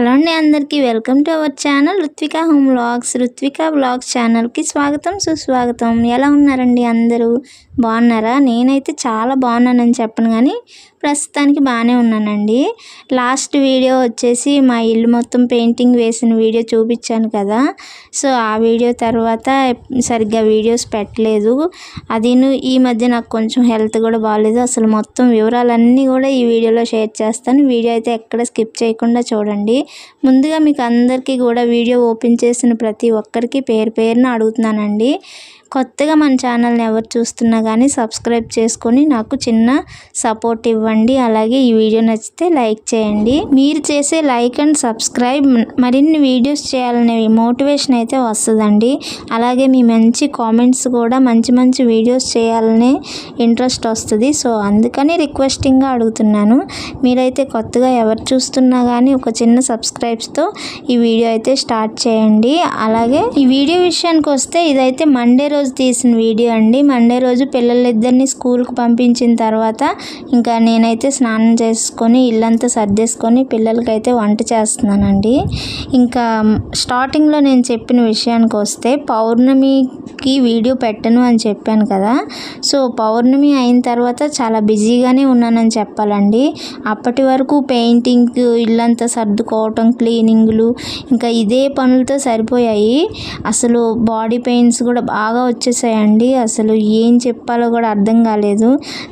Hello అండి అందరికీ welcome to our channel Ruthvika home vlogs. Ruthvika vlogs ఛానల్కి స్వాగతం సుస్వాగతం. ఎలా ఉన్నారండి అందరూ? బాగున్నారా? నేనైతే చాలా బాగున్నానని చెప్పను కానీ ప్రస్తుతానికి బాగానే ఉన్నానండి. లాస్ట్ వీడియో వచ్చేసి మా ఇల్లు మొత్తం పెయింటింగ్ వేసిన వీడియో చూపించాను కదా. సో ఆ వీడియో తర్వాత సరిగ్గా వీడియోస్ పెట్టలేదు. అది ఈ మధ్య నాకు కొంచెం హెల్త్ కూడా బాగాలేదు. అసలు మొత్తం వివరాలన్నీ కూడా ఈ వీడియోలో షేర్ చేస్తాను. వీడియో అయితే ఎక్కడ స్కిప్ చేయకుండా చూడండి. ముందుగా మీకు అందరికీ కూడా వీడియో ఓపెన్ చేసిన ప్రతి ఒక్కరికి పేరు పేరున అడుగుతున్నానండి. కొత్తగా మన ఛానల్ని ఎవరు చూస్తున్నా కానీ సబ్స్క్రైబ్ చేసుకొని నాకు చిన్న సపోర్ట్ ఇవ్వండి. అలాగే ఈ వీడియో నచ్చితే లైక్ చేయండి. మీరు చేసే లైక్ అండ్ సబ్స్క్రైబ్ మరిన్ని వీడియోస్ చేయాలనే మోటివేషన్ అయితే వస్తుందండి. అలాగే మీ మంచి కామెంట్స్ కూడా మంచి మంచి వీడియోస్ చేయాలనే ఇంట్రెస్ట్ వస్తుంది. సో అందుకని రిక్వెస్టింగ్గా అడుగుతున్నాను. మీరైతే కొత్తగా ఎవరు చూస్తున్నా కానీ ఒక చిన్న సబ్స్క్రైబ్స్తో ఈ వీడియో అయితే స్టార్ట్ చేయండి. అలాగే ఈ వీడియో విషయానికి వస్తే ఇదైతే మండే రోజు రోజు తీసిన వీడియో అండి. మండే రోజు పిల్లలిద్దరిని స్కూల్కి పంపించిన తర్వాత ఇంకా నేనైతే స్నానం చేసుకొని ఇల్లంతా సర్దేసుకొని పిల్లలకైతే వంట చేస్తున్నానండి. ఇంకా స్టార్టింగ్లో నేను చెప్పిన విషయానికి వస్తే పౌర్ణమికి వీడియో పెట్టను అని చెప్పాను కదా. సో పౌర్ణమి అయిన తర్వాత చాలా బిజీగానే ఉన్నానని చెప్పాలండి. అప్పటి వరకు పెయింటింగ్ ఇల్లంతా సర్దుకోవటం క్లీనింగ్లు ఇంకా ఇదే పనులతో సరిపోయాయి. అసలు బాడీ పెయిన్స్ కూడా బాగా వచ్చేసాయండి. అసలు ఏం చెప్పాలో కూడా అర్థం కాలేదు.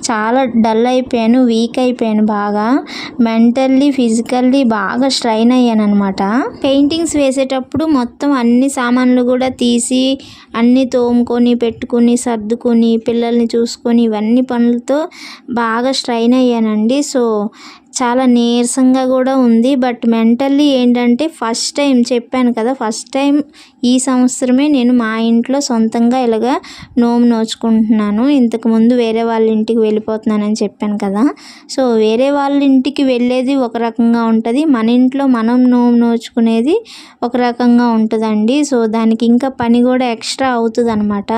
చాలా డల్ అయిపోయాను వీక్ అయిపోయాను బాగా. మెంటల్లీ ఫిజికల్లీ బాగా స్ట్రైన్ అయ్యాను అనమాట పెయింటింగ్స్ వేసేటప్పుడు మొత్తం అన్ని సామాన్లు కూడా తీసి అన్నీ తోముకొని పెట్టుకుని సర్దుకొని పిల్లల్ని చూసుకొని ఇవన్నీ పనులతో బాగా స్ట్రైన్ అయ్యానండి. సో చాలా నీరసంగా కూడా ఉంది. బట్ మెంటల్లీ ఏంటంటే ఫస్ట్ టైం చెప్పాను కదా ఫస్ట్ టైం ఈ సంవత్సరమే నేను మా ఇంట్లో సొంతంగా ఇలాగా నోము నోచుకుంటున్నాను. ఇంతకుముందు వేరే వాళ్ళ ఇంటికి వెళ్ళిపోతున్నానని చెప్పాను కదా. సో వేరే వాళ్ళ ఇంటికి వెళ్ళేది ఒక రకంగా ఉంటుంది. మన ఇంట్లో మనం నోము నోచుకునేది ఒక రకంగా ఉంటుందండి. సో దానికి ఇంకా పని కూడా ఎక్స్ట్రా అవుతుంది అనమాట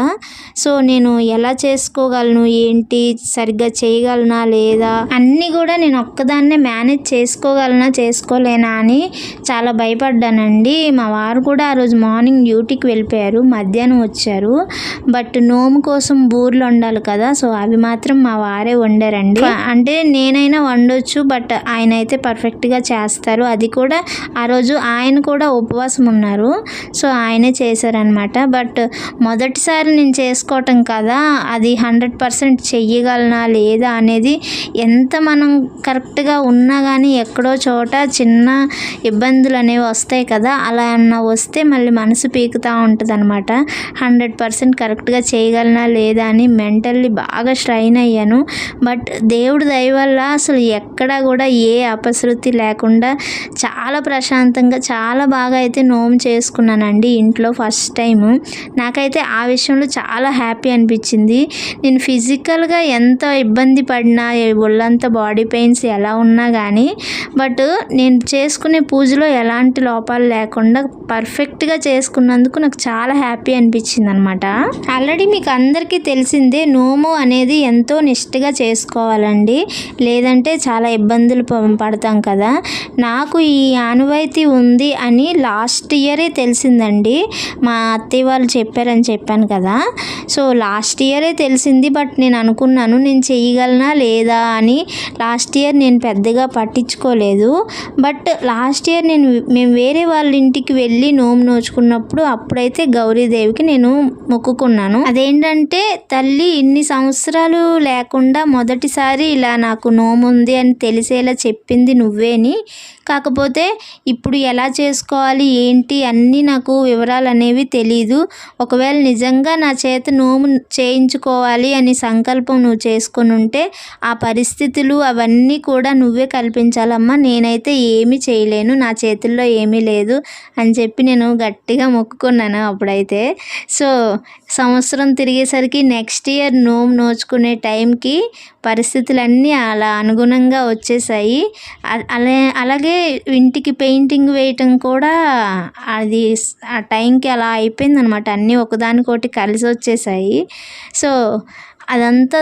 సో నేను ఎలా చేసుకోగలను ఏంటి సరిగ్గా చేయగలనా లేదా అన్నీ కూడా నేను ఒక్కదాన్ని ఒక్కదాన్నే మేనేజ్ చేసుకోగలనా చేసుకోలేనా అని చాలా భయపడ్డానండి. మా వారు కూడా ఆ రోజు మార్నింగ్ డ్యూటీకి వెళ్ళిపోయారు మధ్యాహ్నం వచ్చారు. బట్ నోము కోసం బూర్లు వండాలి కదా సో అవి మాత్రం మా వారే వండారండి. అంటే నేనైనా వండొచ్చు బట్ ఆయన అయితే పర్ఫెక్ట్గా చేస్తారు. అది కూడా ఆ రోజు ఆయన కూడా ఉపవాసం ఉన్నారు సో ఆయనే చేశారనమాట బట్ మొదటిసారి నేను చేసుకోవటం కదా అది హండ్రెడ్ పర్సెంట్ చెయ్యగలనా లేదా అనేది ఎంత మనం కరెక్ట్గా ఉన్నా కానీ ఎక్కడో చోట చిన్న ఇబ్బందులు అనేవి వస్తాయి కదా. అలా అన్న వస్తే మళ్ళీ మనసు పీకుతూ ఉంటుంది అనమాట హండ్రెడ్ పర్సెంట్ కరెక్ట్గా చేయగలనా లేదా అని మెంటల్లీ బాగా స్ట్రైన్ అయ్యాను. బట్ దేవుడు దయ వల్ల అసలు ఎక్కడా కూడా ఏ అపశృతి లేకుండా చాలా ప్రశాంతంగా చాలా బాగా అయితే నోము చేసుకున్నానండి ఇంట్లో ఫస్ట్ టైము. నాకైతే ఆ విషయంలో చాలా హ్యాపీ అనిపించింది. నేను ఫిజికల్గా ఎంత ఇబ్బంది పడినా ఒళ్ళంతా బాడీ పెయిన్స్ ఎలా ఉన్నా కానీ బట్ నేను చేసుకునే పూజలో ఎలాంటి లోపాలు లేకుండా పర్ఫెక్ట్గా చేసుకున్నందుకు నాకు చాలా హ్యాపీ అనిపించింది అనమాట ఆల్రెడీ మీకు అందరికీ తెలిసిందే నోము అనేది ఎంతో నిష్టగా చేసుకోవాలండి. లేదంటే చాలా ఇబ్బందులు పడతాం కదా. నాకు ఈ ఆనువాయితీ ఉంది అని లాస్ట్ ఇయరే తెలిసిందండి. మా అత్తయ్య వాళ్ళు చెప్పారని చెప్పాను కదా. సో లాస్ట్ ఇయరే తెలిసింది బట్ నేను అనుకున్నాను నేను చేయగలనా లేదా అని లాస్ట్ ఇయర్ నేను పెద్దగా పట్టించుకోలేదు. బట్ లాస్ట్ ఇయర్ నేను మేము వేరే వాళ్ళ ఇంటికి వెళ్ళి నోము నోచుకున్నప్పుడు అప్పుడైతే గౌరీదేవికి నేను మొక్కుకున్నాను. అదేంటంటే తల్లి ఇన్ని సంవత్సరాలు లేకుండా మొదటిసారి ఇలా నాకు నోము ఉంది అని తెలిసేలా చెప్పింది నువ్వేని. కాకపోతే ఇప్పుడు ఎలా చేసుకోవాలి ఏంటి అన్నీ నాకు వివరాలు అనేవి తెలీదు. ఒకవేళ నిజంగా నా చేత నోము చేయించుకోవాలి అని సంకల్పం నువ్వు చేసుకొని ఉంటే ఆ పరిస్థితులు అవన్నీ కూడా నువ్వే కల్పించాలమ్మా. నేనైతే ఏమీ చేయలేను నా చేతుల్లో ఏమీ లేదు అని చెప్పి నేను గట్టిగా మొక్కుకున్నాను అప్పుడైతే. సో సంవత్సరం తిరిగేసరికి నెక్స్ట్ ఇయర్ నోము నోచుకునే టైంకి పరిస్థితులన్నీ అలా అనుగుణంగా వచ్చేసాయి. అలా అలాగే ఇంటికి పెయింటింగ్ వేయటం కూడా అది ఆ టైంకి అలా అయిపోయింది అనమాట అన్నీ ఒకదానికొకటి కలిసి వచ్చేసాయి సో అదంతా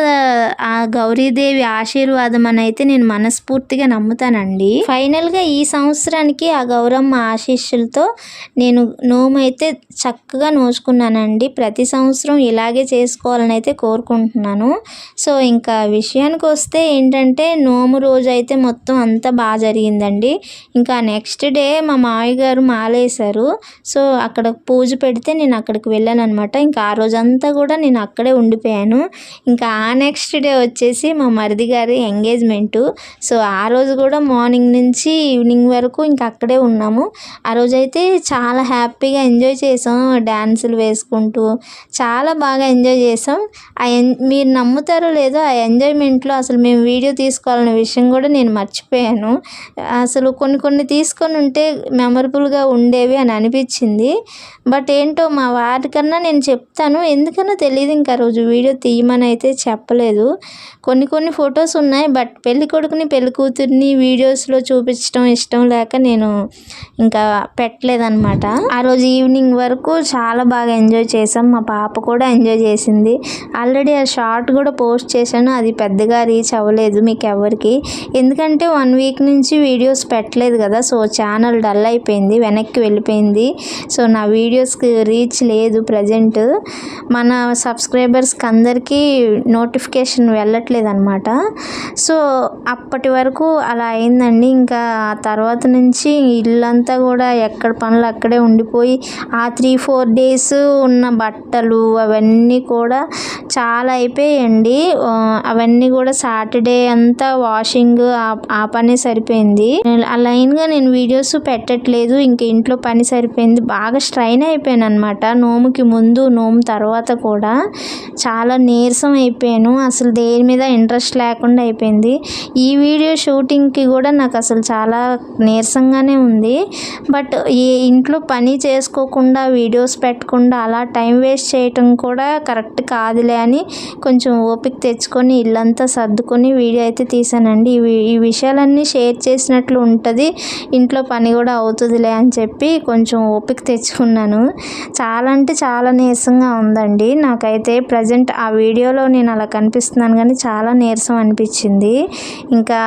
ఆ గౌరీదేవి ఆశీర్వాదం అని అయితే నేను మనస్ఫూర్తిగా నమ్ముతానండి. ఫైనల్గా ఈ సంవత్సరానికి ఆ గౌరమ్మ ఆశీస్సులతో నేను నోము అయితే చక్కగా నోచుకున్నానండి. ప్రతి సంవత్సరం ఇలాగే చేసుకోవాలని అయితే కోరుకుంటున్నాను. సో ఇంకా విషయానికి వస్తే ఏంటంటే నోము రోజు అయితే మొత్తం అంతా బాగా జరిగిందండి. ఇంకా నెక్స్ట్ డే మా మామయ్య గారు మాలేశారు. సో అక్కడ పూజ పెడితే నేను అక్కడికి వెళ్ళాను అనమాట ఇంకా ఆ రోజంతా కూడా నేను అక్కడే ఉండిపోయాను. ఇంకా ఆ నెక్స్ట్ డే వచ్చేసి మా మరిది గారి ఎంగేజ్మెంటు సో ఆ రోజు కూడా మార్నింగ్ నుంచి ఈవినింగ్ వరకు ఇంకా అక్కడే ఉన్నాము. ఆ రోజు అయితే చాలా హ్యాపీగా ఎంజాయ్ చేసాం. డ్యాన్సులు వేసుకుంటూ చాలా బాగా ఎంజాయ్ చేసాం. ఆ మీరు నమ్ముతారో లేదో ఆ ఎంజాయ్మెంట్లో అసలు మేము వీడియో తీసుకోవాలనే విషయం కూడా నేను మర్చిపోయాను. అసలు కొన్ని కొన్ని తీసుకొని ఉంటే మెమరబుల్గా ఉండేవి అని అనిపించింది. బట్ ఏంటో మా వారికన్నా నేను చెప్తాను. ఎందుకన్నా తెలియదు ఇంకా రోజు వీడియో తీయమని అయితే చెప్పలేదు. కొన్ని కొన్ని ఫొటోస్ ఉన్నాయి. బట్ పెళ్ళి కొడుకుని పెళ్ళి కూతుర్ని వీడియోస్లో చూపించడం ఇష్టం లేక నేను ఇంకా పెట్టలేదన్నమాట. ఆ రోజు ఈవినింగ్ వరకు చాలా బాగా ఎంజాయ్ చేసాం మా పాప కూడా ఎంజాయ్ చేసింది. ఆల్రెడీ ఆ షార్ట్ కూడా పోస్ట్ చేశాను. అది పెద్దగా రీచ్ అవ్వలేదు మీకు ఎవరికి ఎందుకంటే వన్ వీక్ నుంచి వీడియోస్ పెట్టలేదు కదా. సో ఛానల్ డల్ అయిపోయింది. వెనక్కి వెళ్ళిపోయింది. సో నా వీడియోస్కి రీచ్ లేదు ప్రజెంట్. మన సబ్స్క్రైబర్స్కి అందరికీ నోటిఫికేషన్ వెళ్ళట్లేదు అనమాట సో అప్పటి వరకు అలా అయిందండి. ఇంకా తర్వాత నుంచి ఇల్లంతా కూడా ఎక్కడ పనులు అక్కడే ఉండిపోయి ఆ త్రీ ఫోర్ డేస్ ఉన్న బట్టలు అవన్నీ కూడా చాలా అయిపోయాయండి. అవన్నీ కూడా సాటర్డే అంతా వాషింగ్ ఆ పని సరిపోయింది. ఆ లైన్గా నేను వీడియోస్ పెట్టట్లేదు. ఇంక ఇంట్లో పని సరిపోయింది. బాగా స్ట్రైన్ అయిపోయాను అనమాట నోముకి ముందు నోము తర్వాత కూడా. చాలా నీరసం అయిపోయాను. అసలు దేని మీద ఇంట్రెస్ట్ లేకుండా అయిపోయింది. ఈ వీడియో షూటింగ్కి కూడా నాకు అసలు చాలా నీరసంగానే ఉంది. బట్ ఈ ఇంట్లో పని చేసుకోకుండా వీడియోస్ పెట్టకుండా అలా టైం వేస్ట్ చేయటం కూడా కరెక్ట్ కాదులే అని కొంచెం ఓపిక తెచ్చుకొని ఇల్లంతా సర్దుకొని వీడియో అయితే తీసానండి. ఈ ఈ విషయాలన్నీ షేర్ చేసినట్లు ఉంటుంది. ఇంట్లో పని కూడా అవుతుందిలే అని చెప్పి కొంచెం ఓపిక తెచ్చుకున్నాను. చాలా అంటే చాలా నీరసంగా ఉందండి. నాకైతే ప్రజెంట్ ఆ వీడియో వీడియోలో నేను అలా కనిపిస్తున్నాను కానీ చాలా నీరసం అనిపించింది. ఇంకా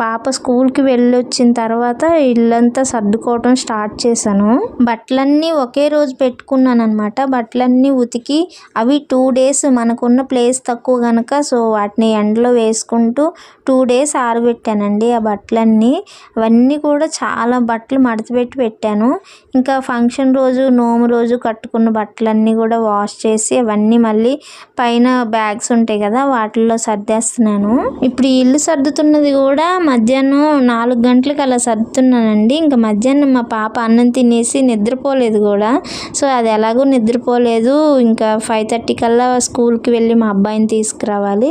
పాప స్కూల్కి వెళ్ళి వచ్చిన తర్వాత ఇల్లంతా సర్దుకోవటం స్టార్ట్ చేశాను. బట్టలన్నీ ఒకే రోజు పెట్టుకున్నాను అనమాట బట్టలన్నీ ఉతికి అవి టూ డేస్ మనకున్న ప్లేస్ తక్కువ కనుక సో వాటిని ఎండలో వేసుకుంటూ టూ డేస్ ఆరబెట్టానండి ఆ బట్టలన్నీ. అవన్నీ కూడా చాలా బట్టలు మడతపెట్టి పెట్టాను. ఇంకా ఫంక్షన్ రోజు నోము రోజు కట్టుకున్న బట్టలన్నీ కూడా వాష్ చేసి అవన్నీ మళ్ళీ పైన బ్యాగ్స్ ఉంటాయి కదా వాటిల్లో సర్దేస్తున్నాను. ఇప్పుడు ఇల్లు సర్దుతున్నది కూడా మధ్యాహ్నం నాలుగు గంటలకు అలా సర్దుతున్నానండి. ఇంకా మధ్యాహ్నం మా పాప అన్నం తినేసి నిద్రపోలేదు కూడా. సో అది ఎలాగో నిద్రపోలేదు. ఇంకా ఫైవ్ థర్టీ కల్లా స్కూల్కి వెళ్ళి మా అబ్బాయిని తీసుకురావాలి.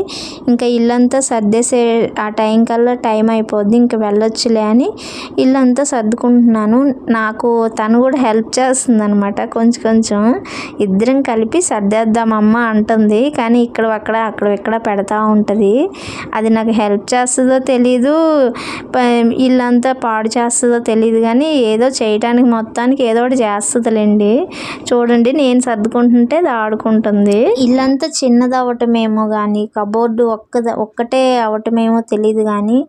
ఇంకా ఇల్లంతా సర్దేసే ఆ టైం కల్లా టైం అయిపోద్ది. ఇంకా వెళ్ళొచ్చులే అని ఇల్లంతా సర్దుకుంటున్నాను. నాకు తను కూడా హెల్ప్ చేస్తుంది అనమాట కొంచెం కొంచెం ఇద్దరం కలిపి సర్దేద్దామమ్మ అంటుంది. కానీ ఇక్కడ అక్కడ అక్కడ ఇక్కడ పెడతా ఉంటుంది. అది నాకు హెల్ప్ చేస్తుందో తెలీదు. ఇల్లంతా పాడు చేస్తుందో తెలియదు కానీ ఏదో చేయటానికి మొత్తానికి ఏదో ఒకటి చేస్తుందిలేండి. చూడండి నేను సర్దుకుంటుంటే అది ఆడుకుంటుంది. ఇల్లంతా చిన్నది అవటమేమో కానీ కబోర్డు ఒక్క ఒక్కటే అవటమేమో తెలియదు కానీ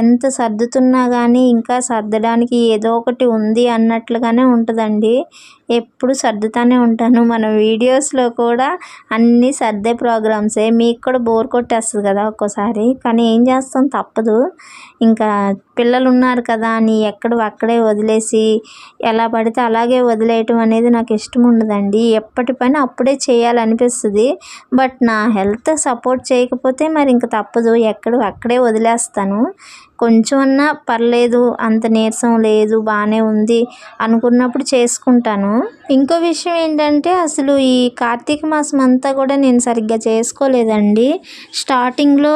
ఎంత సర్దుతున్నా కానీ ఇంకా సర్దడానికి ఏదో ఒకటి ఉంది అన్నట్లుగానే ఉంటుందండి. ఎప్పుడు సర్దుతానే ఉంటాను. మన వీడియోస్లో కూడా అన్నీ సర్దే ప్రోగ్రామ్సే. మీకు కూడా బోర్ కొట్టేస్తుంది కదా ఒక్కోసారి. కానీ ఏం చేస్తాం? తప్పదు. ఇంకా పిల్లలు ఉన్నారు కదా అని ఎక్కడ అక్కడే వదిలేసి ఎలా పడితే అలాగే వదిలేయటం అనేది నాకు ఇష్టం ఉండదండి. ఎప్పటి పని అప్పుడే చేయాలనిపిస్తుంది. బట్ నా హెల్త్ సపోర్ట్ చేయకపోతే మరి ఇంక తప్పదు. ఎక్కడ అక్కడే వదిలేస్తాను. కొంచెం అన్నా పర్లేదు అంత నీరసం లేదు బాగానే ఉంది అనుకున్నప్పుడు చేసుకుంటాను. ఇంకో విషయం ఏంటంటే అసలు ఈ కార్తీక మాసం అంతా కూడా నేను సరిగ్గా చేసుకోలేదండి. స్టార్టింగ్లో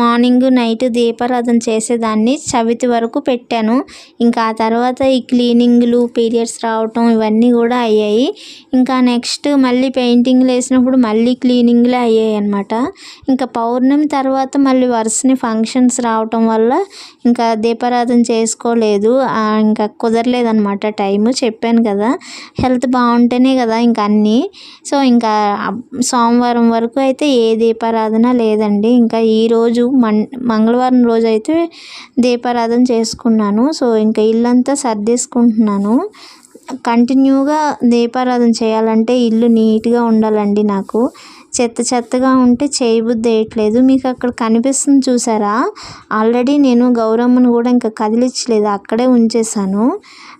మార్నింగ్ నైట్ దీపారాధన చేసేదాన్ని చవితి వరకు పెట్టాను. ఇంకా ఆ తర్వాత ఈ క్లీనింగ్లు పీరియడ్స్ రావటం ఇవన్నీ కూడా అయ్యాయి. ఇంకా నెక్స్ట్ మళ్ళీ పెయింటింగ్లు వేసినప్పుడు మళ్ళీ క్లీనింగ్లే అయ్యాయి అనమాట ఇంకా పౌర్ణమి తర్వాత మళ్ళీ వరుసని ఫంక్షన్స్ రావటం వల్ల ఇంకా దీపారాధన చేసుకోలేదు. ఇంకా కుదరలేదనమాట టైము చెప్పాను కదా. హెల్త్ బాగుంటేనే కదా ఇంకా అన్నీ. సో ఇంకా సోమవారం వరకు అయితే ఏ దీపారాధన లేదండి. ఇంకా ఈరోజు మం మంగళవారం రోజు అయితే దీపారాధన చేసుకున్నాను. సో ఇంకా ఇల్లంతా సర్దేసుకుంటున్నాను. కంటిన్యూగా దీపారాధన చేయాలంటే ఇల్లు నీట్గా ఉండాలండి నాకు. చెత్త చెత్తగా ఉంటే చేయబుద్ధి వేయట్లేదు. మీకు అక్కడ కనిపిస్తుంది చూసారా? ఆల్రెడీ నేను గౌరమ్మను కూడా ఇంకా కదిలించలేదు. అక్కడే ఉంచేసాను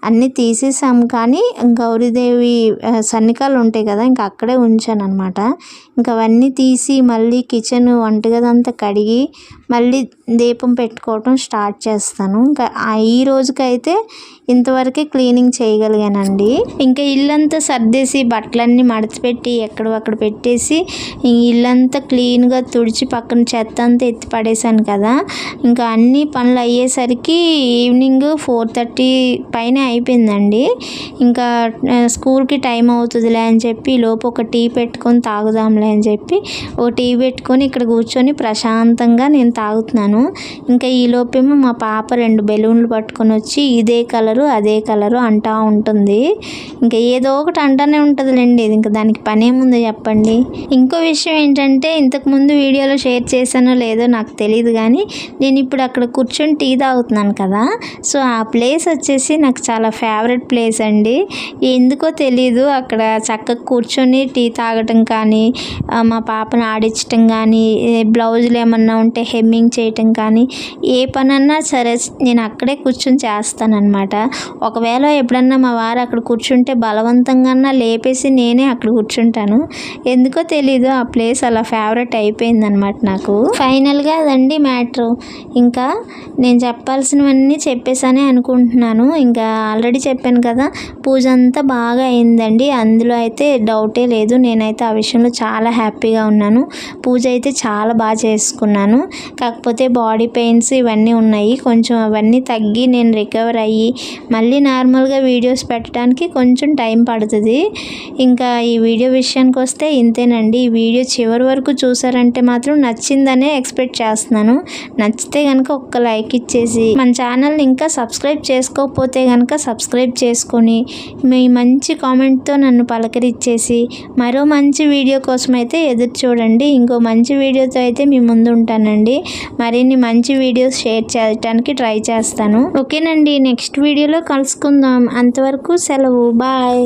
అన్నీ తీసేసాము కానీ గౌరీదేవి సన్నికాలు ఉంటాయి కదా ఇంకా అక్కడే ఉంచాను అనమాట ఇంకా అవన్నీ తీసి మళ్ళీ కిచెన్ వంటగదంతా కడిగి మళ్ళీ దీపం పెట్టుకోవటం స్టార్ట్ చేస్తాను. ఇంకా ఈ రోజుకైతే ఇంతవరకే క్లీనింగ్ చేయగలిగానండి. ఇంకా ఇల్లంతా సర్దేసి బట్టలన్నీ మడతపెట్టి ఎక్కడ అక్కడ పెట్టేసి ఇల్లంతా క్లీన్గా తుడిచి పక్కన చెత్త అంతా ఎత్తి పడేసాను కదా. ఇంకా అన్ని పనులు అయ్యేసరికి ఈవినింగ్ ఫోర్ థర్టీ పైన అయిపోయిందండి. ఇంకా స్కూల్కి టైం అవుతుందిలే అని చెప్పి లోపు ఒక టీ పెట్టుకొని తాగుదాంలే అని చెప్పి ఓ టీ పెట్టుకొని ఇక్కడ కూర్చొని ప్రశాంతంగా నేను తాగుతున్నాను. ఇంకా ఈ లోపేమో మా పాప రెండు బెలూన్లు పట్టుకొని వచ్చి ఇదే కలరు అదే కలరు అంటూ ఉంటుంది. ఇంకా ఏదో ఒకటి అంటానే ఉంటుందిలేండి. ఇంకా దానికి పనేముందో చెప్పండి. ఇంకో విషయం ఏంటంటే ఇంతకుముందు వీడియోలో షేర్ చేశానో లేదో నాకు తెలియదు కానీ నేను ఇప్పుడు అక్కడ కూర్చొని టీ తాగుతున్నాను కదా. సో ఆ ప్లేస్ వచ్చేసి నాకు చాలా ఫేవరెట్ ప్లేస్ అండి. ఎందుకో తెలీదు. అక్కడ చక్కగా కూర్చొని టీ తాగటం కానీ మా పాపను ఆడించటం కానీ బ్లౌజులు ఏమన్నా ఉంటే హెమ్మింగ్ చేయటం కానీ ఏ పనన్నా సరే నేను అక్కడే కూర్చొని చేస్తానన్నమాట. ఒకవేళ ఎప్పుడన్నా మా వారు అక్కడ కూర్చుంటే బలవంతంగా లేపేసి నేనే అక్కడ కూర్చుంటాను. ఎందుకో తెలీదు ఆ ప్లేస్ అలా ఫేవరెట్ అయిపోయిందనమాట నాకు. ఫైనల్గా అదండి మ్యాటర్ ఇంకా నేను చెప్పాల్సినవన్నీ చెప్పేసానే అనుకుంటున్నాను. ఇంకా ఆల్రెడీ చెప్పాను కదా పూజ అంతా బాగా అయిందండి. అందులో అయితే డౌటే లేదు. నేనైతే ఆ విషయంలో చాలా హ్యాపీగా ఉన్నాను. పూజ అయితే చాలా బాగా చేసుకున్నాను. కాకపోతే బాడీ పెయిన్స్ ఇవన్నీ ఉన్నాయి. కొంచెం అవన్నీ తగ్గి నేను రికవర్ అయ్యి మళ్ళీ నార్మల్గా వీడియోస్ పెట్టడానికి కొంచెం టైం పడుతుంది. ఇంకా ఈ వీడియో విషయానికి వస్తే ఇంతేనండి. ఈ వీడియో చివరి వరకు చూసారంటే మాత్రం నచ్చిందనే ఎక్స్పెక్ట్ చేస్తున్నాను. నచ్చితే కనుక ఒక్క లైక్ ఇచ్చేసి మన ఛానల్ని ఇంకా సబ్స్క్రైబ్ చేసుకోకపోతే కనుక సబ్స్క్రైబ్ చేసుకొని మీ మంచి కామెంట్తో నన్ను పలకరించేసి మరో మంచి వీడియో కోసం అయితే ఎదురు చూడండి. ఇంకో మంచి వీడియోతో అయితే మీ ముందు ఉంటానండి. మరి మరిన్ని మంచి వీడియోస్ షేర్ చేయడానికి ట్రై చేస్తాను. ఓకేనండి నెక్స్ట్ వీడియోలో కలుసుకుందాం. అంతవరకు సెలవు. బాయ్.